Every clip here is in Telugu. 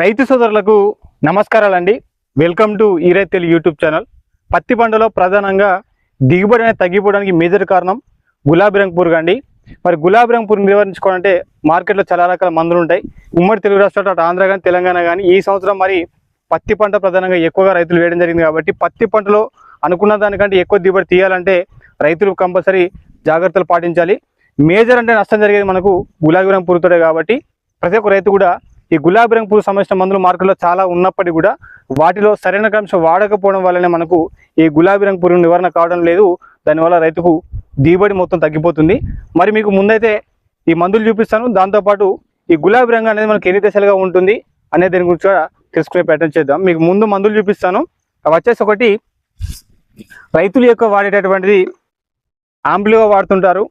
రైతు సోదరులకు నమస్కారాలండి. వెల్కమ్ టు ఈరైతెలు యూట్యూబ్ ఛానల్ పత్తి పంటలో ప్రధానంగా దిగుబడి అనేది తగ్గిపోవడానికి మేజర్ కారణం గులాబీ రంగు పురుగు అండి మరి గులాబీ రంగు పురుగు నివారించుకోవాలంటే మార్కెట్లో చాలా రకాల మందులు ఉంటాయి. ఉమ్మడి తెలుగు రాష్ట్రాలు అటు ఆంధ్ర కానీ తెలంగాణ కానీ ఈ సంవత్సరం మరి పత్తి పంట ప్రధానంగా ఎక్కువగా రైతులు వేయడం జరిగింది కాబట్టి పత్తి పంటలో అనుకున్న దానికంటే ఎక్కువ దిగుబడి తీయాలంటే రైతులు కంపల్సరీ జాగ్రత్తలు పాటించాలి. మేజర్ అంటే నష్టం జరిగేది మనకు గులాబీ రంగు పురుగుతోడే కాబట్టి ప్రతి ఒక్క రైతు కూడా ఈ గులాబీ రంగు పురుగు సంబంధించిన మందులు మార్కెట్లో చాలా ఉన్నప్పటికీ కూడా వాటిలో సరైన క్రమశం వాడకపోవడం వల్లనే మనకు ఈ గులాబీ రంగు పురుగు నివారణ కావడం లేదు. దానివల్ల రైతుకు దిగుబడి మొత్తం తగ్గిపోతుంది. మరి మీకు ముందైతే ఈ మందులు చూపిస్తాను. దాంతోపాటు ఈ గులాబీ రంగు అనేది మనకి ఎన్ని దశలుగా ఉంటుంది అనే దాని గురించి కూడా తెలుసుకునే ప్రయత్నం చేద్దాం. మీకు ముందు మందులు చూపిస్తాను. అవి వచ్చేసి ఒకటి రైతులు యొక్క వాడేటటువంటిది ఆంప్లిగా వాడుతుంటారు.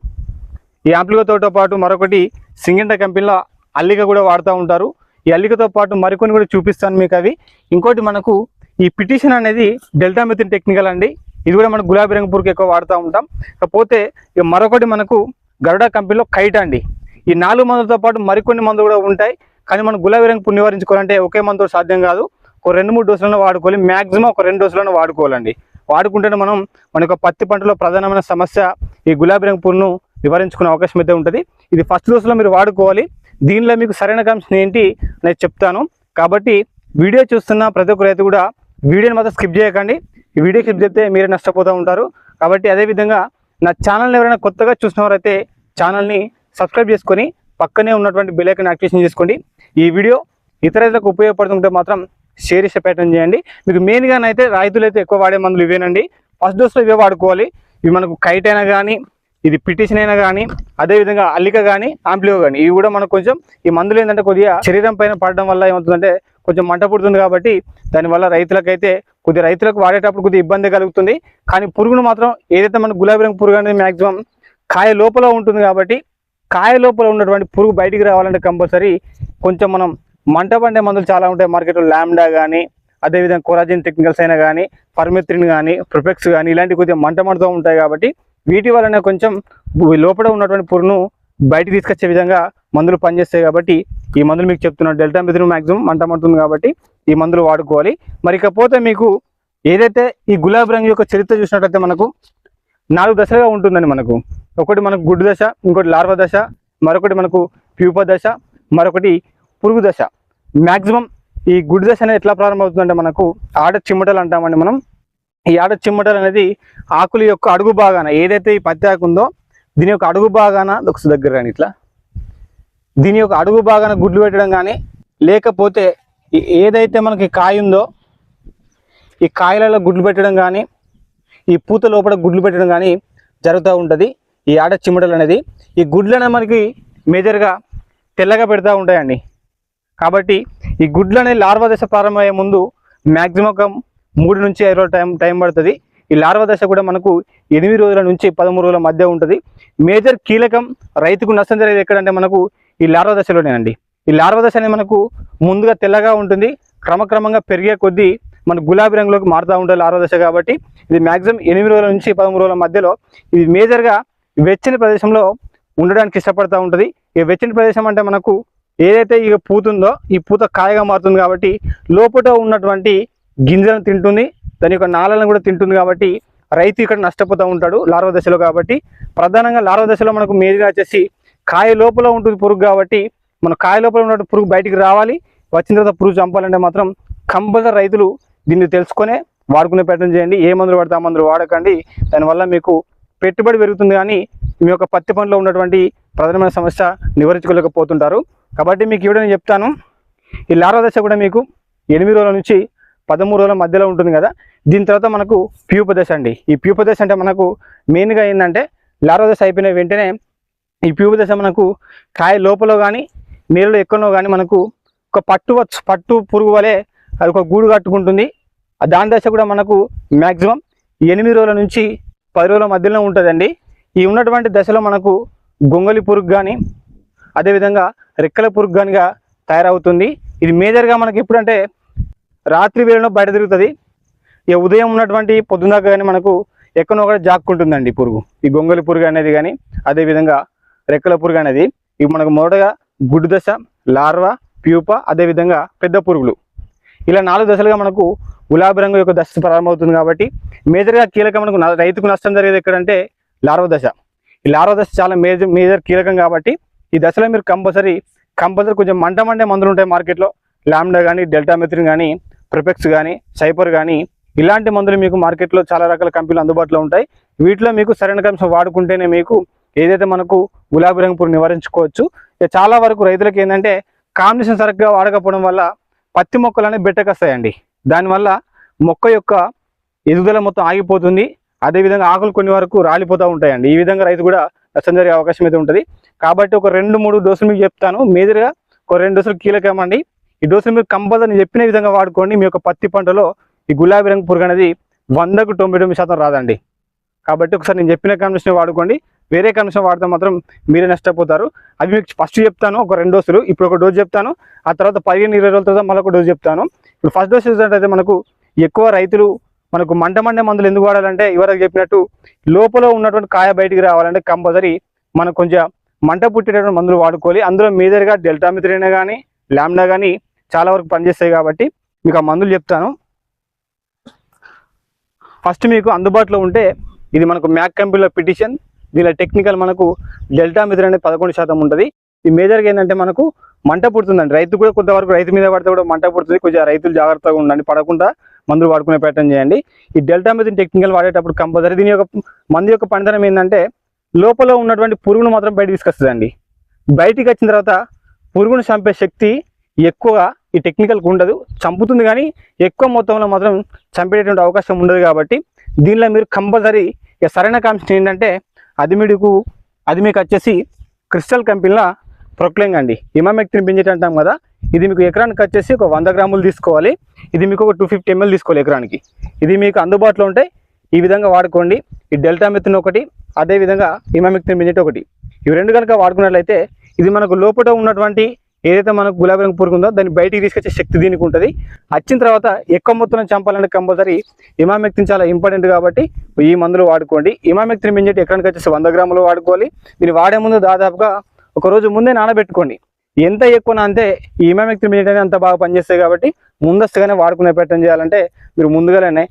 ఈ ఆంప్లిగతో పాటు మరొకటి సింగింట కంపెనీలో అల్లిక కూడా వాడుతూ ఉంటారు. ఈ అల్లికతో పాటు మరికొన్ని కూడా చూపిస్తాను మీకు అవి. ఇంకోటి మనకు ఈ పిటిషన్ అనేది డెల్టా మెథిన్ టెక్నికల్ అండి. ఇది కూడా మనం గులాబీ రంగు పురుగు ఎక్కువ వాడుతూ ఉంటాం. కాకపోతే ఇక మరొకటి మనకు గరుడా కంపెనీలో కైట్ అండి. ఈ నాలుగు మందులతో పాటు మరికొన్ని మందులు కూడా ఉంటాయి. కానీ మనం గులాబీ రంగు పురుగు నివారించుకోవాలంటే ఒకే మందుతో సాధ్యం కాదు. ఒక రెండు మూడు డోసులను వాడుకోవాలి. మ్యాక్సిమం ఒక రెండు డోసులను వాడుకోవాలండి. వాడుకుంటేనే మనం మన యొక్క పత్తి పంటలో ప్రధానమైన సమస్య ఈ గులాబీ రంగు పురుగును నివారించుకునే అవకాశం అయితే ఉంటుంది. ఇది ఫస్ట్ డోస్లో మీరు వాడుకోవాలి. దీనిలో మీకు సరైన కంపెనీ ఏంటి నేను చెప్తాను. కాబట్టి వీడియో చూస్తున్న ప్రతి ఒక్క రైతు కూడా వీడియోని మాత్రం స్కిప్ చేయకండి. ఈ వీడియో స్కిప్ చేస్తే మీరే నష్టపోతూ ఉంటారు. కాబట్టి అదేవిధంగా నా ఛానల్ని ఎవరైనా కొత్తగా చూసినవారైతే ఛానల్ని సబ్స్క్రైబ్ చేసుకొని పక్కనే ఉన్నటువంటి బెల్ యాక్టివేషన్ చేసుకోండి. ఈ వీడియో ఇతర రైతులకు ఉపయోగపడుతుంటే మాత్రం షేర్ చేసే ప్రయత్నం చేయండి. మీకు మెయిన్గానైతే రైతులు అయితే ఎక్కువ వాడే మందులు ఇవేనండి. ఫస్ట్ డోస్లో ఇవే వాడుకోవాలి. ఇవి మనకు కైట్ అయినా కానీ ఇది పిటిషన్ అయినా కానీ అదేవిధంగా అల్లిక కానీ ఆంప్లియో కానీ ఇవి కూడా మనకు కొంచెం ఈ మందులు ఏంటంటే కొద్దిగా శరీరం పైన పడడం వల్ల ఏమవుతుందంటే కొంచెం మంట పుడుతుంది కాబట్టి దానివల్ల రైతులకైతే కొద్దిగా రైతులకు వాడేటప్పుడు కొద్దిగా ఇబ్బంది కలుగుతుంది. కానీ పురుగును మాత్రం ఏదైతే మన గులాబీ రంగు పురుగు అనేది మ్యాక్సిమం కాయ లోపల ఉంటుంది కాబట్టి కాయ లోపల ఉన్నటువంటి పురుగు బయటికి రావాలంటే కంపల్సరీ కొంచెం మనం మంట పండే మందులు చాలా ఉంటాయి. మార్కెట్లో ల్యాండా కానీ అదేవిధంగా కొరాజిన్ టెక్నికల్స్ అయినా కానీ పర్మిత్రిన్ కానీ ప్రొఫెక్స్ కానీ ఇలాంటి కొద్దిగా మంట మంటతో ఉంటాయి కాబట్టి వీటి వలన కొంచెం లోపల ఉన్నటువంటి పురును బయటికి తీసుకొచ్చే విధంగా మందులు పనిచేస్తాయి కాబట్టి ఈ మందులు మీకు చెప్తున్నాను. డెల్టా మిథిన్ మ్యాక్సిమం మంటమంటుంది కాబట్టి ఈ మందులు వాడుకోవాలి. మరి ఇకపోతే మీకు ఏదైతే ఈ గులాబీ రంగు యొక్క చరిత్ర చూసినట్లయితే మనకు నాలుగు దశలుగా ఉంటుందండి మనకు. ఒకటి మనకు గుడ్డు దశ ఇంకోటి లార్వ దశ మరొకటి మనకు ప్యూప దశ మరొకటి పురుగు దశ. మ్యాక్సిమం ఈ గుడ్డు దశ అనేది ఎట్లా ప్రారంభమవుతుందంటే మనకు ఆడ చిమ్మటలు అంటామండి మనం. ఈ ఆడ చిమ్మటలు అనేది ఆకుల యొక్క అడుగు భాగాన ఏదైతే ఈ పత్తి ఆకు ఉందో దీని యొక్క అడుగు భాగాన ఒకసారి దగ్గర రండి ఇట్లా. దీని యొక్క అడుగు భాగాన గుడ్లు పెట్టడం కానీ లేకపోతే ఏదైతే మనకి కాయ ఉందో ఈ కాయలలో గుడ్లు పెట్టడం కానీ ఈ పూత లోపల గుడ్లు పెట్టడం కానీ జరుగుతూ ఉంటుంది. ఈ ఆడ చిమ్మటలు అనేది ఈ గుడ్లను మనకి మేజర్గా తెల్లగా పెడతా ఉంటాయండి. కాబట్టి ఈ గుడ్లు అనేది లార్వా దశ ప్రారంభమయ్యే ముందు మ్యాక్సిమం మూడు నుంచి ఐదు రోజుల టైం టైం పడుతుంది. ఈ లార్వా దశ కూడా మనకు ఎనిమిది రోజుల నుంచి పదమూడు రోజుల మధ్య ఉంటుంది. మేజర్ కీలకం రైతుకు నష్టం జరిగేది ఎక్కడంటే మనకు ఈ లార్వా దశలోనేనండి. ఈ లార్వా దశ అనేది మనకు ముందుగా తెల్లగా ఉంటుంది. క్రమక్రమంగా పెరిగే కొద్దీ మన గులాబీ రంగులోకి మారుతూ ఉంటుంది లార్వా దశ కాబట్టి ఇది మ్యాక్సిమం ఎనిమిది రోజుల నుంచి పదమూడు రోజుల మధ్యలో ఇది మేజర్గా వెచ్చని ప్రదేశంలో ఉండడానికి ఇష్టపడతూ ఉంటుంది. ఈ వెచ్చని ప్రదేశం అంటే మనకు ఏదైతే ఇక పూతుందో ఈ పూత కాయగా మారుతుంది కాబట్టి లోపల ఉన్నటువంటి గింజలను తింటుంది దాని యొక్క నాళలను కూడా తింటుంది కాబట్టి రైతు ఇక్కడ నష్టపోతూ ఉంటాడు లార్వ దశలో కాబట్టి. ప్రధానంగా లార్వ దశలో మనకు మేజర్గా వచ్చేసి కాయ లోపల ఉంటుంది పురుగు కాబట్టి మన కాయ లోపల ఉన్న పురుగు బయటికి రావాలి. వచ్చిన తర్వాత పురుగు చంపాలంటే మాత్రం కంపల్సరీ రైతులు దీన్ని తెలుసుకునే వాడుకునే ప్రయత్నం చేయండి. ఏ మందులు పడితే ఆ మందులు వాడకండి. దానివల్ల మీకు పెట్టుబడి పెరుగుతుంది కానీ మీ యొక్క పత్తి పనిలో ఉన్నటువంటి ప్రధానమైన సమస్య నివారించుకోలేకపోతుంటారు. కాబట్టి మీకు ఇవిడ నేను చెప్తాను. ఈ లార్వ దశ కూడా మీకు ఎనిమిది రోజుల నుంచి పదమూడు రోజుల మధ్యలో ఉంటుంది కదా. దీని తర్వాత మనకు ప్యూప దశ అండి. ఈ ప్యూప దశ అంటే మనకు మెయిన్గా ఏంటంటే లారో దశ అయిపోయిన వెంటనే ఈ ప్యూప దశ మనకు కాయ లోపల కానీ నీళ్ళలో ఎక్కడో కానీ మనకు ఒక పట్టు పట్టు పురుగు వలె అది ఒక గూడు కట్టుకుంటుంది. దాని దశ కూడా మనకు మ్యాక్సిమం ఎనిమిది రోజుల నుంచి పది రోజుల మధ్యలో ఉంటుందండి. ఈ ఉన్నటువంటి దశలో మనకు గొంగలి పురుగు కానీ అదేవిధంగా రెక్కల పురుగు కానిగా తయారవుతుంది. ఇది మేజర్గా మనకి ఎప్పుడంటే రాత్రి వేళలో బయట తిరుగుతుంది. ఇక ఉదయం ఉన్నటువంటి పొద్దున్నాక కానీ మనకు ఎక్కడో ఒకటి జాక్కుంటుందండి పురుగు. ఈ గొంగలి పురుగు అనేది కానీ అదేవిధంగా రెక్కల పురుగు అనేది. ఇవి మనకు మొదటగా గుడ్డు దశ లార్వా ప్యూప అదేవిధంగా పెద్ద పురుగులు. ఇలా నాలుగు దశలుగా మనకు గులాబీ రంగు యొక్క దశ ప్రారంభమవుతుంది కాబట్టి మేజర్గా కీలకం మనకు న- రైతుకు నష్టం జరిగేది ఎక్కడంటే లార్వ దశ. ఈ లార్వ దశ చాలా మేజర్ మేజర్ కీలకం కాబట్టి ఈ దశలో మీరు కంపల్సరీ కంపల్సరీ కొంచెం మంట మండే మందులు ఉంటాయి మార్కెట్లో. లామ్డా కానీ డెల్టా మెత్రిన్ కానీ ప్రిపెక్స్ కానీ సైపర్ కానీ ఇలాంటి మందులు మీకు మార్కెట్లో చాలా రకాల కంపెనీలు అందుబాటులో ఉంటాయి. వీటిలో మీకు సరైన కంశం వాడుకుంటేనే మీకు ఏదైతే మనకు గులాబీ రంగు పురుగు నివారించుకోవచ్చు చాలా వరకు రైతులకు ఏంటంటే కాంబినేషన్ సరిగ్గా వాడకపోవడం వల్ల పత్తి మొక్కలు అనేవి బిట్టకొస్తాయండి. దానివల్ల మొక్క యొక్క ఎదుగుదల మొత్తం ఆగిపోతుంది. అదేవిధంగా ఆకులు కొన్ని వరకు రాలిపోతూ ఉంటాయండి. ఈ విధంగా రైతు కూడా నష్టం జరిగే అవకాశం అయితే ఉంటుంది. కాబట్టి ఒక రెండు మూడు డోసులు మీకు చెప్తాను. మేజర్గా ఒక రెండు డోసులు కీలకమండి. ఈ డోసులు మీరు కంపల్సరీ నేను చెప్పిన విధంగా వాడుకోండి. మీ యొక్క పత్తి పంటలో ఈ గులాబీ రంగు పురుగు అనేది వందకు తొంభై తొమ్మిది శాతం రాదండి. కాబట్టి ఒకసారి నేను చెప్పిన కమిషన్ వాడుకోండి. వేరే కమిషన్ వాడితే మాత్రం మీరే నష్టపోతారు. అవి మీకు ఫస్ట్ చెప్తాను ఒక రెండు డోసులు ఇప్పుడు ఒక డోసు చెప్తాను ఆ తర్వాత పదిహేను ఇరవై రోజుల తర్వాత మళ్ళీ ఒక డోసు చెప్తాను. ఇప్పుడు ఫస్ట్ డోస్ చూసినట్టయితే మనకు ఎక్కువ రైతులు మనకు మంట మండే మందులు ఎందుకు వాడాలంటే ఇవరకు చెప్పినట్టు లోపల ఉన్నటువంటి కాయ బయటికి రావాలంటే కంపల్సరీ మనకు కొంచెం మంట పుట్టేటటువంటి మందులు వాడుకోవాలి. అందులో డెల్టా డెల్టామిత్రైనా కానీ ల్యామ్డా కానీ చాలా వరకు పనిచేస్తాయి కాబట్టి మీకు ఆ మందులు చెప్తాను. ఫస్ట్ మీకు అందుబాటులో ఉంటే ఇది మనకు మ్యాక్ కంపెనీలో పిటిషన్ దీనిలో టెక్నికల్ మనకు డెల్టా మిథర్ అనేది పదకొండు శాతం ఉంటుంది. ఈ మేజర్గా ఏంటంటే మనకు మంట పుడుతుందండి. రైతు కూడా కొంతవరకు రైతు మీద పడితే కూడా మంట పుడుతుంది. కొంచెం రైతులు జాగ్రత్తగా ఉండండి పడకుండా మందులు వాడుకునే ప్రయత్నం చేయండి. ఈ డెల్టా మిథిన్ టెక్నికల్ వాడేటప్పుడు కంపల్సరీ దీని యొక్క మందు యొక్క పనితనం ఏంటంటే లోపల ఉన్నటువంటి పురుగును మాత్రం బయట తీసుకొస్తుందండి. బయటికి వచ్చిన తర్వాత పురుగును చంపే శక్తి ఎక్కువగా ఈ టెక్నికల్కి ఉండదు. చంపుతుంది కానీ ఎక్కువ మొత్తంలో మాత్రం చంపేటటువంటి అవకాశం ఉండదు కాబట్టి దీనిలో మీరు కంపల్సరీ ఇక సరైన కాంక్షన్ ఏంటంటే అది మీకు అది మీకు వచ్చేసి క్రిస్టల్ కంపెనీలో ప్రొక్లెంగ్ అండి. ఇమామెక్తిని పెంచేట అంటాం కదా. ఇది మీకు ఎకరానికి వచ్చేసి ఒక వంద గ్రాములు తీసుకోవాలి. ఇది మీకు ఒక టూ ఫిఫ్టీ ఎంఎల్ తీసుకోవాలి ఎకరానికి. ఇది మీకు అందుబాటులో ఉంటే ఈ విధంగా వాడుకోండి. ఈ డెల్టా మెత్తిన్ ఒకటి అదేవిధంగా ఇమామెక్తిని పెంచేట ఒకటి. ఇవి రెండు కనుక వాడుకున్నట్లయితే ఇది మనకు లోపల ఉన్నటువంటి ఏదైతే మనకు గులాబీ రంగు పురుగు ఉందో దాన్ని బయటికి తీసుకొచ్చే శక్తి దీనికి ఉంటుంది. వచ్చిన తర్వాత ఎక్కువ మొత్తం చంపాలంటే కంపల్సరీ ఇమామెక్తిన్ చాలా ఇంపార్టెంట్ కాబట్టి ఈ మందులు వాడుకోండి. ఇమామెక్తిన్ మింజెట్ ఎక్కడికి వచ్చేసి వంద గ్రాములు వాడుకోవాలి. దీన్ని వాడే ముందు దాదాపుగా ఒక రోజు ముందే నానబెట్టుకోండి. ఎంత ఎక్కువ అంతే ఈ ఇమామెక్తిన్ మింజెట్ అనేది అంత బాగా పనిచేస్తాయి కాబట్టి ముందస్తుగానే వాడుకునే ప్రయత్నం చేయాలంటే మీరు ముందుగానే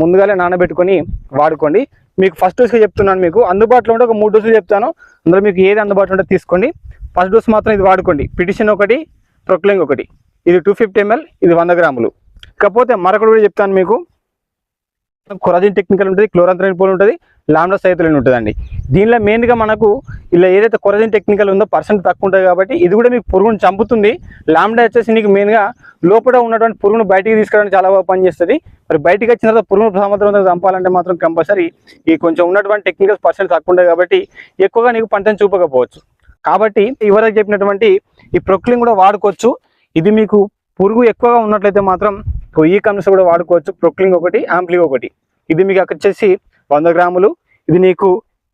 ముందుగానే నానబెట్టుకొని వాడుకోండి. మీకు ఫస్ట్ డోస్గా చెప్తున్నాను మీకు. అందుబాటులో ఉంటే ఒక మూడు డోసులు చెప్తాను. అందులో మీకు ఏది అందుబాటులో ఉంటే తీసుకోండి. ఫస్ట్ డోస్ మాత్రం ఇది వాడుకోండి. పిటిషన్ ఒకటి ప్రొక్లింగ్ ఒకటి. ఇది టూ ఫిఫ్టీ ఎంఎల్ ఇది వంద గ్రాములు. కాకపోతే మరొకటి కూడా చెప్తాను మీకు. కొరాజిన్ టెక్నికల్ ఉంటుంది క్లోరాంత్రైన్ పోల్ ఉంటుంది లాండా సైతులైన్ ఉంటుందండి. దీనిలో మెయిన్గా మనకు ఇలా ఏదైతే కొరజిన్ టెక్నికల్ ఉందో పర్సెంట్ తక్కువ ఉంటుంది కాబట్టి ఇది కూడా మీకు పురుగును చంపుతుంది. లాండా వచ్చేసి నీకు మెయిన్గా లోపల ఉన్నటువంటి పురుగును బయటికి తీసుకురావడానికి చాలా బాగా పనిచేస్తుంది మరి బయటికి వచ్చిన తర్వాత పురుగును సమర్థవంతంగా చంపాలంటే మాత్రం కంపల్సరీ ఈ కొంచెం ఉన్నటువంటి టెక్నికల్ పర్సెంట్ తక్కువ ఉంటుంది కాబట్టి ఎక్కువగా నీకు పంటను చూపకపోవచ్చు. కాబట్టి ఇవరకు చెప్పినటువంటి ఈ ప్రొక్లింగ్ కూడా వాడుకోవచ్చు. ఇది మీకు పురుగు ఎక్కువగా ఉన్నట్లయితే మాత్రం ఈ కమ్స్ కూడా వాడుకోవచ్చు. ప్రొక్లింగ్ ఒకటి ఆంప్లింగ్ ఒకటి. ఇది మీకు అక్కడ వచ్చేసి వంద గ్రాములు. ఇది నీకు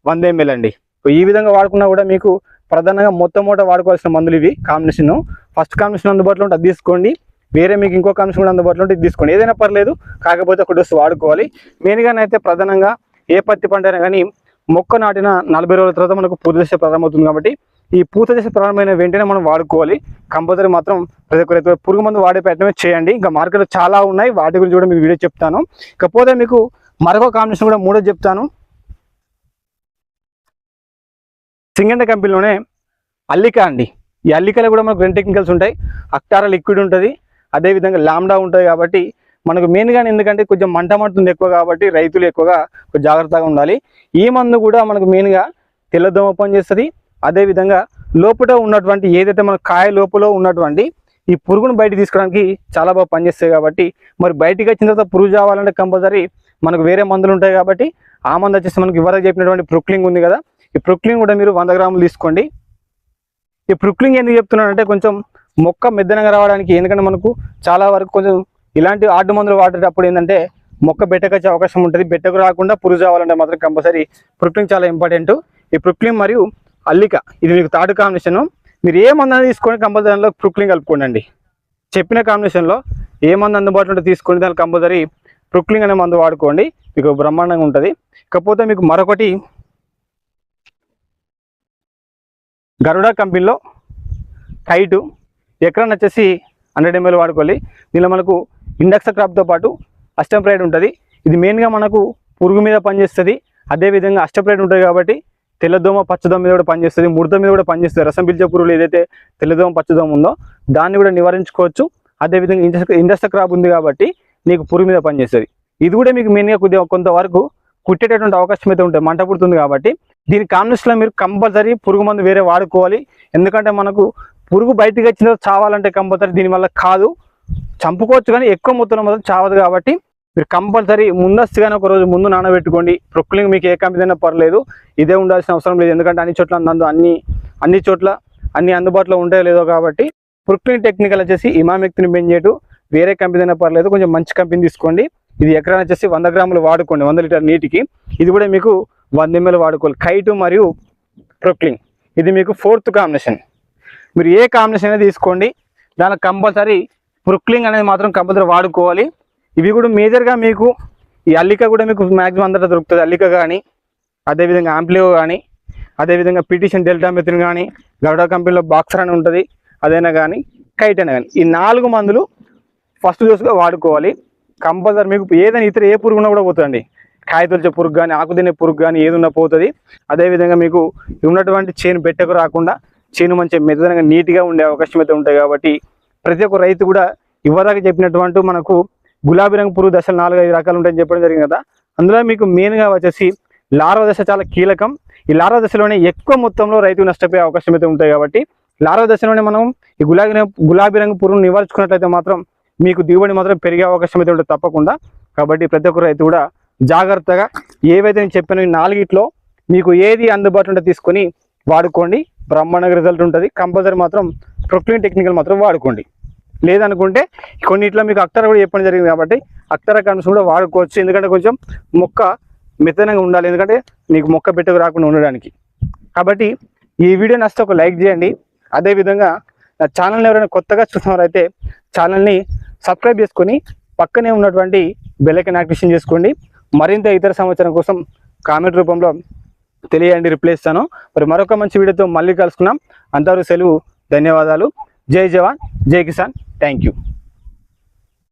వంద ఎంఎల్ అండి. ఈ విధంగా వాడుకున్నా కూడా మీకు ప్రధానంగా మొత్తం మూట వాడుకోవాల్సిన మందులు ఇవి కాంబినేషన్. ఫస్ట్ కాంబినేషన్ అందుబాటులో ఉంటే అది తీసుకోండి. వేరే మీకు ఇంకో కాంబినేషన్ కూడా అందుబాటులో ఉంటే ఇది తీసుకోండి. ఏదైనా పర్లేదు కాకపోతే ఒక డోసు వాడుకోవాలి. మెయిన్గానైతే ప్రధానంగా ఏ పత్తి పంట అయినా కానీ మొక్క నాటిన నలభై రోజుల తర్వాత మనకు పూర్తి దశ ప్రారంభమవుతుంది కాబట్టి ఈ పూత దశ ప్రారంభమైన వెంటనే మనం వాడుకోవాలి. కంపల్సరీ మాత్రం ప్రతి ఒక్క పురుగు మందు వాడే ప్రయత్నమే చేయండి. ఇంకా మార్కెట్లో చాలా ఉన్నాయి. వాటి గురించి కూడా మీకు వీడియో చెప్తాను. ఇకపోతే మీకు మరొక కాంబినేషన్ కూడా మూడో చెప్తాను. సింగండ కంపెనీలోనే అల్లిక అండి. ఈ అల్లికలో కూడా మనకు రెండు టెక్నికల్స్ ఉంటాయి. అక్టారా లిక్విడ్ ఉంటుంది. అదేవిధంగా లామ్డా ఉంటుంది కాబట్టి మనకు మెయిన్గా ఎందుకంటే కొంచెం మంట మంటుంది ఎక్కువ కాబట్టి రైతులు ఎక్కువగా కొంచెం జాగ్రత్తగా ఉండాలి. ఈ మందు కూడా మనకు మెయిన్గా తెల్లదోమ పనిచేస్తుంది అదేవిధంగా లోపల ఉన్నటువంటి ఏదైతే మన కాయ లోపల ఉన్నటువంటి ఈ పురుగును బయట తీసుకోవడానికి చాలా బాగా పనిచేస్తాయి కాబట్టి మరి బయటికి వచ్చిన తర్వాత పురుగు చావాలంటే కంపల్సరీ మనకు వేరే మందులు ఉంటాయి కాబట్టి ఆ మందు వచ్చేసి మనకి ఇవరకు చెప్పినటువంటి ప్రొక్లింగ్ ఉంది కదా. ఈ ప్రొక్లింగ్ కూడా మీరు వంద గ్రాములు తీసుకోండి. ఈ ప్రొక్లింగ్ ఎందుకు చెప్తున్నానంటే కొంచెం మొక్క మెద్దనగా రావడానికి ఎందుకంటే మనకు చాలా వరకు కొంచెం ఇలాంటి ఆడు మందులు వాడేటప్పుడు ఏంటంటే మొక్క బెట్టకొచ్చే అవకాశం ఉంటుంది. బెట్టకు రాకుండా పురుగు చావాలంటే మాత్రం కంపల్సరీ ప్రొక్లింగ్ చాలా ఇంపార్టెంట్. ఈ ప్రొక్లింగ్ మరియు అల్లిక. ఇది మీకు థర్డ్ కాంబినేషన్. మీరు ఏ మందు తీసుకొని కంపల్సరీ దానిలో కలుపుకోండి చెప్పిన కాంబినేషన్లో ఏ మందు అందుబాటులో ఉంటే తీసుకొని దానికి కంపల్సరీ ప్రుక్లింగ్ అనే మందు వాడుకోండి. మీకు బ్రహ్మాండంగా ఉంటుంది. కాకపోతే మీకు మరొకటి గరుడా కంపెనీలో కైటు ఎకరాన్ వచ్చేసి హండ్రెడ్ ఎంఎల్ వాడుకోవాలి. దీనిలో మనకు ఇండక్స్ క్రాప్తో పాటు అస్టంప్రైడ్ ఉంటుంది. ఇది మెయిన్గా మనకు పురుగు మీద పనిచేస్తుంది. అదేవిధంగా అష్టప్రైడ్ ఉంటుంది కాబట్టి తెల్లదోమ పచ్చదోమ మీద కూడా పనిచేస్తుంది ముడత మీద కూడా పనిచేస్తుంది. రసం పిలిచే పురుగులు ఏదైతే తెల్లదోమ పచ్చదోమ ఉందో దాన్ని కూడా నివారించుకోవచ్చు. అదేవిధంగా ఇండస్ ఇండస్ట్రీ క్రాప్ ఉంది కాబట్టి నీకు పురుగు మీద పనిచేస్తుంది. ఇది కూడా మీకు మెయిన్గా కొద్దిగా కొంతవరకు కుట్టేటటువంటి అవకాశం అయితే ఉంటుంది. మంట పుడుతుంది కాబట్టి దీని కాంబినేషన్లో మీరు కంపల్సరీ పురుగు మందు వేరే వాడుకోవాలి. ఎందుకంటే మనకు పురుగు బయటికి వచ్చిన చావాలంటే కంపల్సరీ దీనివల్ల కాదు. చంపుకోవచ్చు కానీ ఎక్కువ మొత్తంలో మాత్రం చావదు కాబట్టి మీరు కంపల్సరీ ముందస్తుగానే ఒక రోజు ముందు నానబెట్టుకోండి. ప్రొక్లింగ్ మీకు ఏ కంపెనీ అయినా పర్లేదు. ఇదే ఉండాల్సిన అవసరం లేదు. ఎందుకంటే అన్ని చోట్ల నందు అన్ని అన్ని చోట్ల అన్ని అందుబాటులో ఉంటాయో లేదో కాబట్టి ప్రొక్లింగ్ టెక్నికల్ వచ్చేసి ఇమామెక్తిని పెంచేటు వేరే కంపెనీ అయినా పర్లేదు. కొంచెం మంచి కంపెనీ తీసుకోండి. ఇది ఎకరాన్ని వచ్చేసి వంద గ్రాములు వాడుకోండి. వంద లీటర్ నీటికి. ఇది కూడా మీకు వంద ఎంఎల్ వాడుకోవాలి. కైటు మరియు ప్రొక్లింగ్. ఇది మీకు ఫోర్త్ కాంబినేషన్. మీరు ఏ కాంబినేషన్ అయినా తీసుకోండి. దానికి కంపల్సరీ ప్రొక్లింగ్ అనేది మాత్రం కంపల్సరీ వాడుకోవాలి. ఇవి కూడా మేజర్గా మీకు ఈ అల్లిక కూడా మీకు మ్యాక్సిమం అందరిలో దొరుకుతుంది. అల్లిక కానీ అదేవిధంగా ఆంప్లియో కానీ అదేవిధంగా పిటిషన్ డెల్టా మెథిన్ కానీ గౌడ కంపెనీలో బాక్సర్ అని ఉంటుంది. అదైనా కానీ కైట్ అయినా కానీ ఈ నాలుగు మందులు ఫస్ట్ డోస్గా వాడుకోవాలి. కంపల్సరీ మీకు ఏదైనా ఇతర ఏ పురుగు కూడా పోతుందండి. కాయతొలిచే పురుగు కానీ ఆకు తినే పురుగు కానీ ఏది ఉన్నా పోతుంది. అదేవిధంగా మీకు ఉన్నటువంటి చేను పెట్టకు రాకుండా చేను మంచిగా మెదనంగా నీట్గా ఉండే అవకాశం అయితే ఉంటాయి కాబట్టి ప్రతి ఒక్క రైతు కూడా ఇవ్వదాకా చెప్పినటువంటి మనకు గులాబీ రంగు పురుగు దశలు నాలుగు ఐదు రకాలు ఉంటాయని చెప్పడం జరిగింది కదా. అందులో మీకు మెయిన్గా వచ్చేసి లార్వ దశ చాలా కీలకం. ఈ లార్వ దశలోనే ఎక్కువ మొత్తంలో రైతు నష్టపోయే అవకాశం అయితే ఉంటాయి కాబట్టి లార్వ దశలోనే మనం ఈ గులాబీ రంగు- గులాబీ రంగు పురుగును నివారించుకున్నట్లయితే మాత్రం మీకు దిగుబడి మాత్రం పెరిగే అవకాశం అయితే ఉంటుంది తప్పకుండా. కాబట్టి ప్రతి ఒక్క రైతు కూడా జాగ్రత్తగా ఏవైతే నేను చెప్పానో ఈ నాలుగిట్లో మీకు ఏది అందుబాటులో ఉంటే తీసుకొని వాడుకోండి. బ్రహ్మాండంగా రిజల్ట్ ఉంటుంది. కంపల్సరీ మాత్రం ప్రొక్లీన్ టెక్నికల్ మాత్రం వాడుకోండి. లేదనుకుంటే కొన్నిట్లో మీకు అక్తర కూడా చెప్పడం జరిగింది కాబట్టి అక్తర కన్స్ కూడా వాడుకోవచ్చు. ఎందుకంటే కొంచెం మొక్క మితనంగా ఉండాలి. ఎందుకంటే నీకు మొక్క పెట్టకు రాకుండా ఉండడానికి. కాబట్టి ఈ వీడియో నచ్చితే ఒక లైక్ చేయండి. అదేవిధంగా నా ఛానల్ని ఎవరైనా కొత్తగా చూసినవారైతే ఛానల్ని సబ్స్క్రైబ్ చేసుకొని పక్కనే ఉన్నటువంటి బెల్ యాక్టివేషన్ చేసుకోండి. మరింత ఇతర సమాచారం కోసం కామెంట్ రూపంలో తెలియండి. రిప్లై ఇస్తాను. మరి మరొక మంచి వీడియోతో మళ్ళీ కలుసుకున్నాం అంతవరకు సెలవు ధన్యవాదాలు. जय जवान जय किसान थैंक यू